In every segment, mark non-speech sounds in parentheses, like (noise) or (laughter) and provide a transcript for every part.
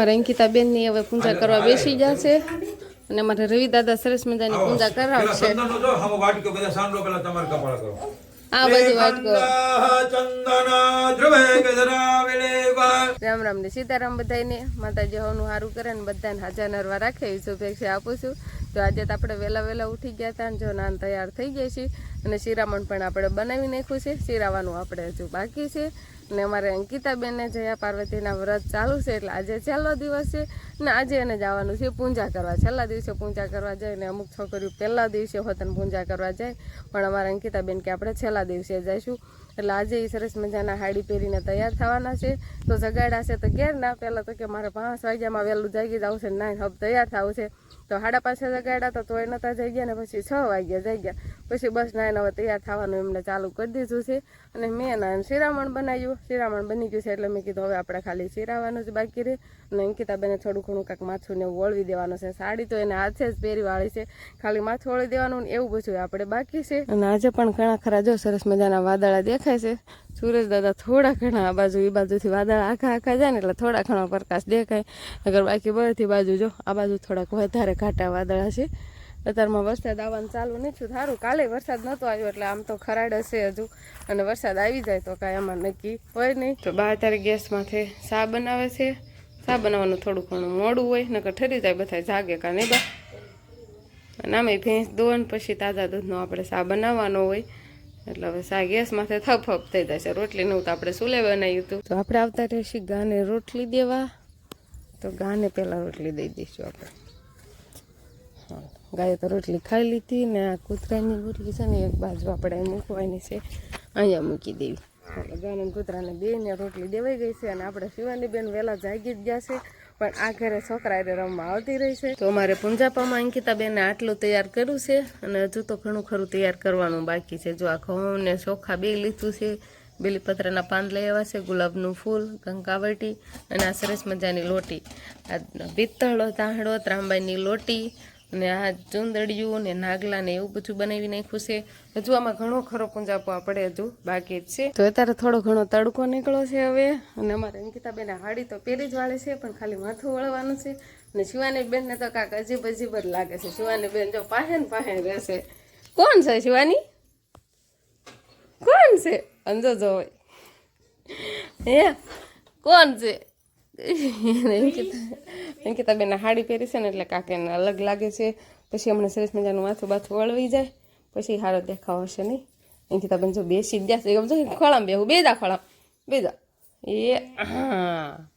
અમારા અંકિતાબેનની હવે પૂજા કરવા બેસી જશે. અને અમારે રવિ દાદા સરસ મજાની પૂજા કરાવશે. આ બધી કપાળ કરો. રામ રામ ને સીતારામ બધાને માતાજી હોનું સારું કરે ને બધાને હાજર નરવા રાખે. શુભેચ્છા આપું છું. તો આજે તો આપણે વહેલા વહેલા ઉઠી ગયા હતા અને જો નાન તૈયાર થઈ ગયા છે અને શિરામણ પણ આપણે બનાવી નાખ્યું છે. શિરાવાનું આપણે હજુ બાકી છે. અને અમારે અંકિતાબેનને જયા પાર્વતીના વ્રત ચાલુ છે એટલે આજે છેલ્લો દિવસ છે ને આજે એને જવાનું છે પૂજા કરવા. છેલ્લા દિવસે પૂજા કરવા જાય અને અમુક છોકરીઓ પહેલા દિવસે હોતન પૂજા કરવા જાય. પણ અમારા અંકિતાબેન કે આપણે છેલ્લા દિવસે જઈશું. એટલે આજે એ સરસ મજાના હાડી પહેરીને તૈયાર થવાના છે. તો જગાડ્યા છે તો ઘેર ના, પહેલાં તો કે મારે પાંચ વાગ્યામાં વહેલું જાગી જવું છે નાઈન હબ તૈયાર થવું છે. તો સાડા પાંચે જગાડ્યા તો તોય નતા જઈ ગયા ને પછી છ વાગ્યા જઈ ગયા પછી બસ નાઈન હવે તૈયાર થવાનું એમને ચાલુ કરી દીધું છે. અને મેં ના શિરામણ બનાવ્યું. શિરામણ બની ગયું છે એટલે મેં કીધું હવે આપણે ખાલી શિરાવાનું જ બાકી રહે. અને અંકિતાબેને થોડું ઘણું કાંઈક માથું ને વળવી દેવાનું છે. સાડી તો એને હાથે જ પહેરી વાળી છે. ખાલી માથું વળી દેવાનું ને એવું બધું આપણે બાકી છે. અને આજે પણ ઘણા ખરા, જો સરસ મજાના વાદળા દેખાય છે. સુરજ દાદા થોડા ઘણા આ બાજુ એ બાજુથી વાદળ આખા આખા જાય ને એટલે થોડા ઘણા પ્રકાશ દેખાય. અગર બાકી બધી બાજુ જો, આ બાજુ થોડાક વધારે ઘાટા વાદળા છે. અત્યારમાં વરસાદ આવવાનું ચાલુ નહીં થયું. સારું કાલે વરસાદ નહોતો આવ્યો એટલે આમ તો ખરાડ હશે હજુ. અને વરસાદ આવી જાય તો કાંઈ આમાં નક્કી હોય નહીં. તો બા અત્યારે ગેસમાંથી સા બનાવે છે. સા બનાવવાનું થોડું ઘણું મોડું હોય, નકર ઠરી જાય બધા જાગે કાં નહીં બા. અને આમે ભેંસ દોન પછી તાજા દૂધનો આપણે સા બનાવવાનો હોય. એટલે હવે ચા ગેસમાંથી થપ થપ થઈ જાય છે. રોટલીનું તો આપણે સુલે બનાવ્યું હતું તો આપણે આવતા રહેશી ગાને રોટલી દેવા. તો ગાને પહેલાં રોટલી દઈ દઈશું આપણે. ગાયે તો રોટલી ખાઈ લીધી ને આ કૂતરાની રોટલી છે ને એક બાજુ આપણે મૂકવાની છે. અહીંયા મૂકી દેવી. એટલે ગાને કૂતરાને બેને રોટલી દેવાઈ ગઈ છે અને આપણે શિવાની બેન વહેલા જાગી જ ગયા છે. પણ આ ઘરે છોકરા હારે રમવા આવતી રહી છે. તો અમારે પૂંજાપામાં અંકિતા બેને આટલું તૈયાર કર્યું છે અને હજુ તો ઘણું ખરું તૈયાર કરવાનું બાકી છે. જો આ ઘઉં ને ચોખા બે લીધું છે. બેલીપત્રના પાન લઈ આવ્યા છે, ગુલાબનું ફૂલ કંકાવટી અને આ સરસ મજાની લોટી. આ પિત્તળો તાંહડો ત્રાંબાઈની લોટી અને આ ચુંદડિયું ને નાગલા ને એવું બધું બનાવી નાખ્યું છે. હજુ આમાં ઘણો ખરો પૂંજાપો આપણે હજુ, બાકી જ છે. તો અત્યારે થોડો ઘણો તડકો નીકળ્યો છે હવે, અને અમારે અંકિતાબેન હાડી તો પહેરી જ વાળે છે, પણ ખાલી માથું વળવાનું છે. અને શિવાની બેનને તો કાંક અજીબ અજીબ જ લાગે છે. શિવાની બેન જો પાહે ને પાહે રહેશે. કોણ છે શિવાની? કોણ છે? અંજો જો હે? કોણ છે? અંકિતા બેન હાડી પહેરી છે ને એટલે કાકેને અલગ લાગે છે. પછી હમણાં સરસ મજાનું માથું બાથું વળવી જાય. પછી સારો દેખાવ હશે નહીં. અંકિતા બેન જો બેસી ગયા છે ગમજો ખોળામ બેહું. બેજા ખોળામ. બેજા એ, હા.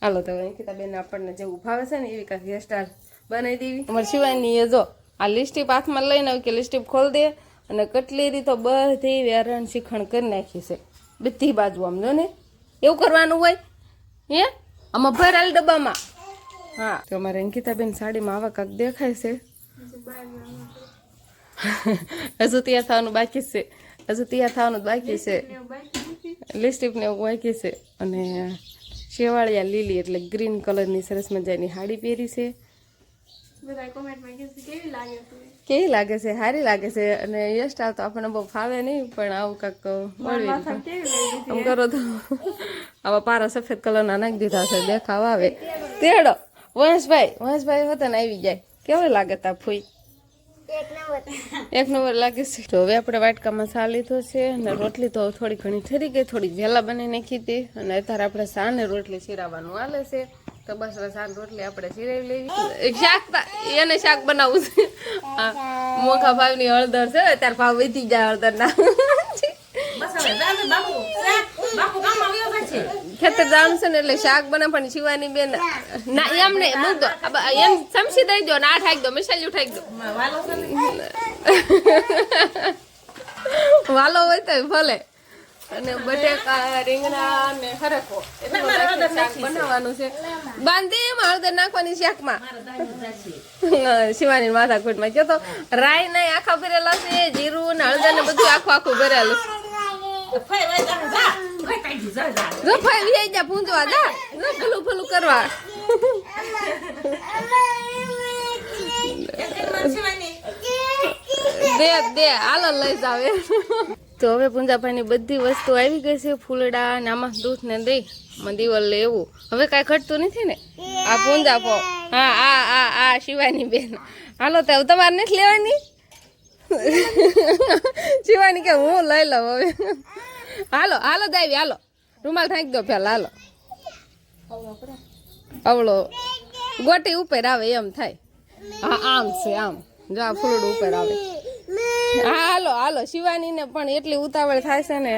હાલો, તો અંકિતા બેન આપણને જે ઉભાવે છે ને એવી કાંઈક હેરસ્ટાઈલ બનાવી દેવી. અમારે શિવાની એ જો આ લિસ્ટીપ હાથમાં લઈને આવી કે લિસ્ટીપ ખોલ દે અને કટલેરી તો બધી વેરણ શિખણ કરી નાખી છે. બધી બાજુ આમ જો ને. એવું કરવાનું હોય? હે? આમાં ભરાલ ડબ્બામાં. હા. તો અમારે અંકિતાબેન સાડીમાં આવા કાંક દેખાય છે. હજુ ત્યાં થવાનું બાકી છે. હજુ ત્યાં થવાનું બાકી છે. લિપસ્ટિક ને એવું બાકી છે. અને શેવાળિયા લીલી એટલે ગ્રીન કલરની સરસ મજાની સાડી પહેરી છે. કેવી લાગે છે? સારી લાગે છે? અને હેરસ્ટાઈલ તો આપણને બહુ ફાવે નહીં પણ આવું કાંક મળી આમ કરો તો. આવા પારા સફેદ કલરના નાખી દીધા છે. દેખાવ આવે. તેડો. વંશભાઈ વંશભાઈ હોતા ને આવી જાય. કેવો લાગે તા ફૂઈ એક નંબર. લાગે છે. તો હવે આપણે વાટકામાં સા લીધો છે અને રોટલી તો થોડી ઘણી ઠરી ગઈ થોડી વહેલા બની નાખી હતી. અને અત્યારે આપણે સાને રોટલી શીરાવાનું હાલે છે. તો બસ હવે સાન રોટલી આપણે શીરાવી લેવી. એક શાક એને શાક બનાવવું છે. મોખા ભાવની હળદર છે અત્યારે ભાવ વધી જાય હળદરના. ખેતર જવાનું છે ને એટલે શાક બને પણ શિવાની બેન, ના, એમ નહીં મૂક દો એમ સમસી દઈ દો, ના ઠાકી દો, મિસાઈલ ઠાકી દો. વાલો હોય તો ભલે. અને બટેકા, રીંગણા ને હરકો શાક બનાવવાનું છે. બાંધી હળદર નાખવાની શાકમાં. શિવાની માથા કૂટમાં કયો તો રાઈ નહીં આખા ભરેલા છે, જીરું ને હળદર ને બધું આખું આખું ભરેલું. જો ફાઈ વી જા પૂંજવા જા જો ફલું ફલું કરવા દે દે હાલો લઈ જાવે તો હવે પૂંજાભાઈની બધી વસ્તુ આવી ગઈ છે, ફૂલડા ને આમાં દૂધ ને દઈ મંદિવલ લેવું. હવે કાંઈ ઘટતું નથી ને? આ પૂંજા હા, આ આ આ શિવાની બેન. હાલો, તો તમારે નથી લેવાની? શિવાની કે હું લઈ લઉં હવે. હાલો હાલો દાવી, હાલો. રૂમાલ થાંકી દો પેલા, હાલો. અવળો. ગોટી ઉપર આવે એમ થાય. હા, આમ છે, આમ. જો આ ફૂલડું ઉપર આવે. હા, હાલો હાલો. શિવાનીને પણ એટલી ઉતાવળ થાય છે ને.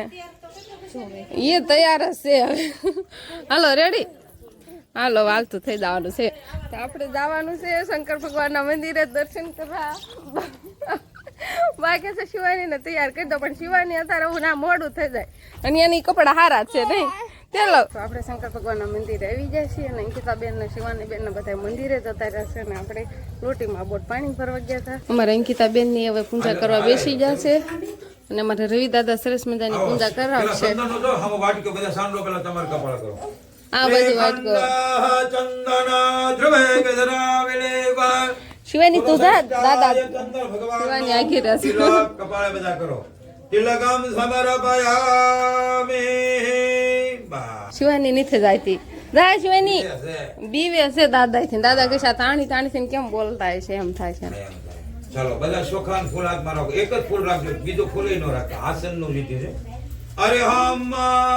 એ તૈયાર જ છે હવે. હાલો રેડી હાલો વાલતું થઈ જવાનું છે. આપણે જવાનું છે શંકર ભગવાનના મંદિરે દર્શન કરવા. બાકી છે શિવાનીને તૈયાર કરી દો પણ શિવાની અત્યારે હું ના મોડું થઈ જાય. અને એની કપડા હારા જ છે નહીં. ચાલો તો આપણે શંકર ભગવાનના મંદિરે આવી જાય છીએ અને અંકિતાબેન ને શિવાની બેન ને બધા મંદિરે જતા રહેશે અને આપણે રોટીમાં બોટ પાણી ભરવા ગયા હતા. અમારે અંકિતાબેનની હવે પૂજા કરવા બેસી જશે. અને અમારે રવિ દાદા સરસ મજાની પૂજા કરાવશે. વાટકો આ બધી વાત કરો. ચંદન ધ્રુવે ગજરાવેલેવા. શિવાની તું દાદા. શિવાની આખી રસ. કપાળે બધા કરો. તિલકમ સમર્પયામિ. શિવાની નીથે જાયતી જાય શિવાની. છે, છે. બીવે હશે દાદા થી દાદા કશા તાણી તાણી થી કેમ બોલતા હશે એમ થાય છે. ચાલો બધા શોખાન ફૂલ હાથમાં રાખો. એક જ ફૂલ રાખજો બીજો ફૂલ ન રાખતા. આસનનું લીધું છે. અરે હમ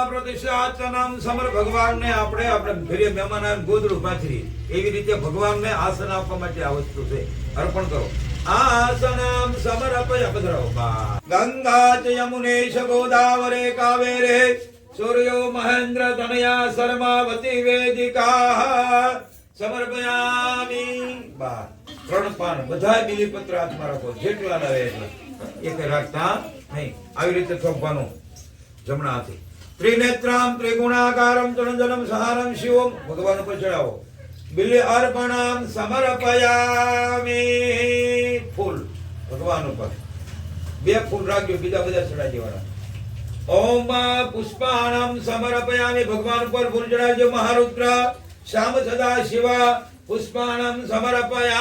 પ્રતિષ્ઠાચનમ સમર ભગવાનને આપણે આપણે ઘરે મહેમાન ગોદડું પાથરી એવી રીતે ભગવાનને આસન આપવા માટે આ વસ્તુ છે. અર્પણ કરો. આસનમ સમર્પય બા. ગંગા ચ યમુનેશ ગોદાવરે કાવેરે સૂર્યો મહેન્દ્ર તનયા શર્માવતી વેદિકા. સમર્પયામિ. બા, ત્રણ પાન બધા બીલીપત્ર હાથમાં રાખો. જેટલા લાવે એટલા. એક રાખતા નહીં. આવી રીતે થોપવાનું જમણા ત્રિનેત્રામ, ત્રિગુણાકારમ તણજનમ સહારમ, શિવમ. ભગવાન ઉપર ચડાવો બિલ્લી અર્પણામ, સમર્પયામિ. ફૂલ. ભગવાન ઉપર. બે ફૂલ રાખજો, બીજા બધા ચડાવી દેવાના. ઓમ પુષ્પાણમ સમર્પયામિ. ભગવાન ઉપર ફૂલ ચડાવજો મહારુદ્ર. શ્યામ સદા શિવા. પુષ્પાણમ સમર્પયામિ.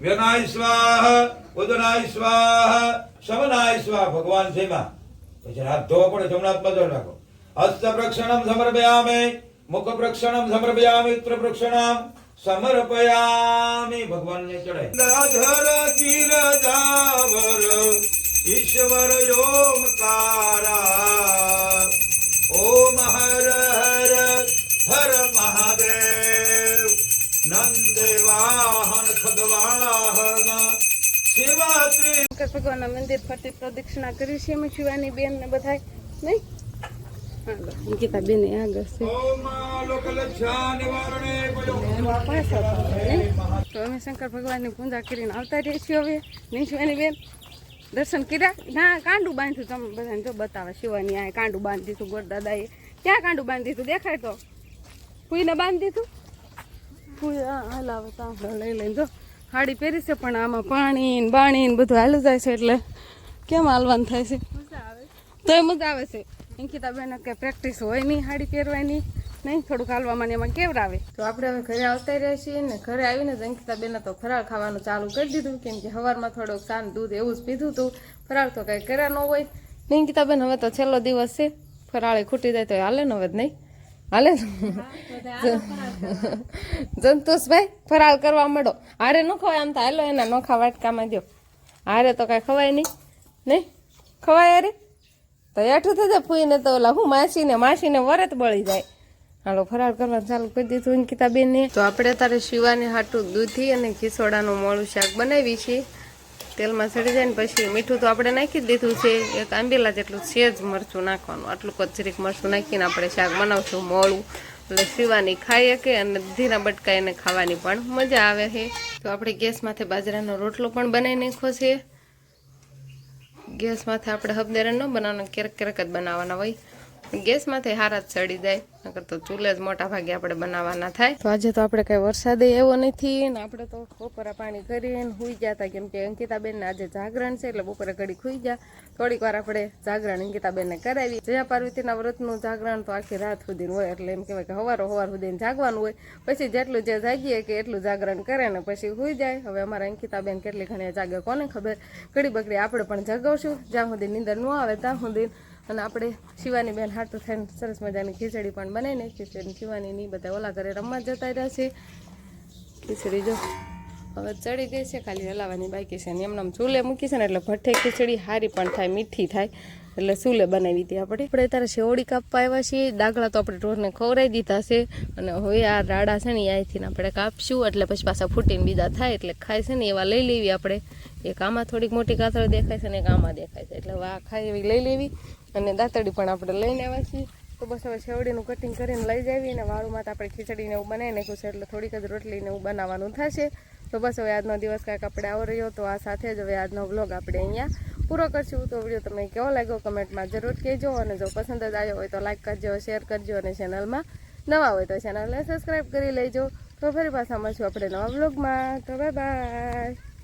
વ્યનાય સ્વાહ, ઉદનાય સ્વાહ, શમનાય સ્વાહ. ભગવાન એમાં પછી હાથ ધોવા પડે જમણા હાથમાં ધોઈ રાખો હસ્ત પ્રક્ષણમ સમર્પયામિ મુખ પ્રક્ષણમ સમર્પયામિ ઉત્તર પ્રક્ષણમ સમર્પયામિ ભગવાનને ચડાય રાધર ગિરજાવર ઈશ્વર ઓમકારા ઓમ હર હર હર મહાદેવ શંકર ભગવાનના મંદિર ફરતી પ્રદક્ષિણા કરી છે અમે શિવાની બેન ને બધાય. નહીં? અંકિતા બેન આગળ છે? તો અમે શંકર ભગવાનની પૂજા કરીને આવતા રહીએ છીએ હવે. નહીં શિવાની બેન દર્શન કર્યા? ના કાંડું બાંધ્યું. તમે બધાને જો બતાવે શિવાની આ કાંડું બાંધી દીધું ગોરદાદાએ. ક્યાં કાંડું બાંધી દીધું? દેખાય તો. ફૂઈને બાંધી દીધું? ફૂઈ હા હાલ આવે તો લઈ લઈને જો. સાડી પહેરી છે પણ આમાં પાણી ને બાણી ને બધું હાલું જાય છે એટલે કેમ હાલવાનું થાય છે? તો એ મજા આવે છે. અંકિતા બેન કે પ્રેક્ટિસ હોય નહીં સાડી પહેરવાની. નહીં થોડુંક હાલવામાં એમાં એમાં કેવરાવે તો આપણે હવે ઘરે આવતા રહ્યા છીએ ને ઘરે આવીને જ અંકિતા બેને તો ફરાળ ખાવાનું ચાલુ કરી દીધું કેમ કે સવારમાં થોડુંક શાંત દૂધ એવું જ પીધું હતું. ફરાળ તો કાંઈ કર્યા ન હોય. ને અંકિતા બેન હવે તો છેલ્લો દિવસ છે. ફરાળે ખૂટી જાય તો હાલે ને હવે જ નહીં. હાલે? ને (laughs) જંતુષભાઈ ફરાળ કરવા માંડો. હારે ન ખવાય આમ તો. હાલો એના નોખા વાટકામાં દો હારે તો કાંઈ ખવાય નહીં. નહીં? ખવાય અરે તો એઠું થશે ફૂઈને તો ઓલા હું માસીને માસીને વરત બળી જાય. હાલો ફરાળ કરવાનું ચાલુ કરી દીધું અંકિતા બેનને તો આપણે તારે શિવાની હાટું દૂધી અને ખીસોડાનું મોળું શાક બનાવી છીએ તેલમાં સડી જાય ને પછી મીઠું તો આપણે નાખી જ દીધું છે. એક આંબેલા જેટલું સેજ મરચું નાખવાનું. આટલું કચરીક મરચું નાખીને આપણે શાક બનાવશું, મોળું. એટલે સીવાની ખાઈ શકે અને ધીરા બટકા એને ખાવાની પણ મજા આવે છે. તો આપણે ગેસમાંથી બાજરાનો રોટલો પણ બનાવી નાખ્યો છે. ગેસ માથે આપણે હબદેરા ન બનાવવાનો, ક્યારેક ક્યારેક જ બનાવવાના હોય. ગેસમાંથી હારા જ સડી જાય. નકર તો ચૂલે જ મોટા ભાગે આપણે બનાવવાના થાય. તો આજે તો આપણે કઈ વરસાદ એવો નથી ને આપણે તો બપોરે પાણી કરીને હુઈ ગયા હતા. કેમ કે અંકિતાબેન આજે જાગરણ છે એટલે બપોરે ઘડી ખુઈ ગયા. થોડીક વાર આપણે જાગરણ અંકિતાબેનને કરાવી જયા પાર્વતીના વ્રતનું જાગરણ તો આખી રાત સુધી હોય. એટલે એમ કહેવાય કે હવારો હવાર સુધી જાગવાનું હોય. પછી જેટલું જે જાગીએ કે એટલું જાગરણ કરે ને પછી હુઈ જાય. હવે અમારા અંકિતાબેન કેટલી ઘણી જાગે કોને ખબર. ઘડી બકડી આપણે પણ જગાવશું. જ્યાં સુધી નીંદર ન આવે ત્યાં સુધી અને આપણે શિવાની બેન હાટું થઈને સરસ મજાની ખીચડી પણ બનાવી નાખી છે શિવાની ની બધા ઓલા ઘરે રમવા જતા રહ્યા છે. ખીચડી જો હવે ચડી ગઈ છે, ખાલી હલાવવાની બાકી છે ને એમને ચૂલે મૂકી છે ને એટલે ભઠ્ઠે ખીચડી સારી પણ થાય, મીઠી થાય એટલે ચૂલે બનાવી હતી આપણે. આપણે ત્યારે શેવડી કાપવા આવ્યા છીએ દાખલા તો આપણે ઢોરને ખવરાઈ દીધા છે અને હવે આ રાડા છે ને અહીંથી આપણે કાપશું એટલે પછી પાછા ફૂટીને બીજા થાય એટલે ખાય છે ને એવા લઈ લેવી આપણે. એક આમાં થોડીક મોટી કાતર દેખાય છે ને એક આમાં દેખાય છે એટલે આ ખાય એવી લઈ લેવી. અને દાંતડી પણ આપણે લઈને આવ્યા છીએ. તો બસ હવે છેવડીનું કટિંગ કરીને લઈ જાવી અને વાળુમાં તો આપણે ખીચડીને એવું બનાવી નાખ્યું છે, એટલે થોડીક જ રોટલીને એવું બનાવવાનું થશે. તો બસ હવે આજનો દિવસ કાંઈક આપણે આવો રહ્યો, તો આ સાથે જ હવે આજનો વ્લોગ આપણે અહીંયા પૂરો કરશું. તો વીડિયો તમને કેવો લાગ્યો કમેન્ટમાં જરૂર કહેજો અને જો પસંદ જ આવ્યો હોય તો લાઈક કરજો શેર કરજો અને ચેનલમાં નવા હોય તો ચેનલને સબસ્ક્રાઈબ કરી લેજો. તો ફરી પાછા મળશું આપણે નવા વ્લોગમાં તો બાય બાય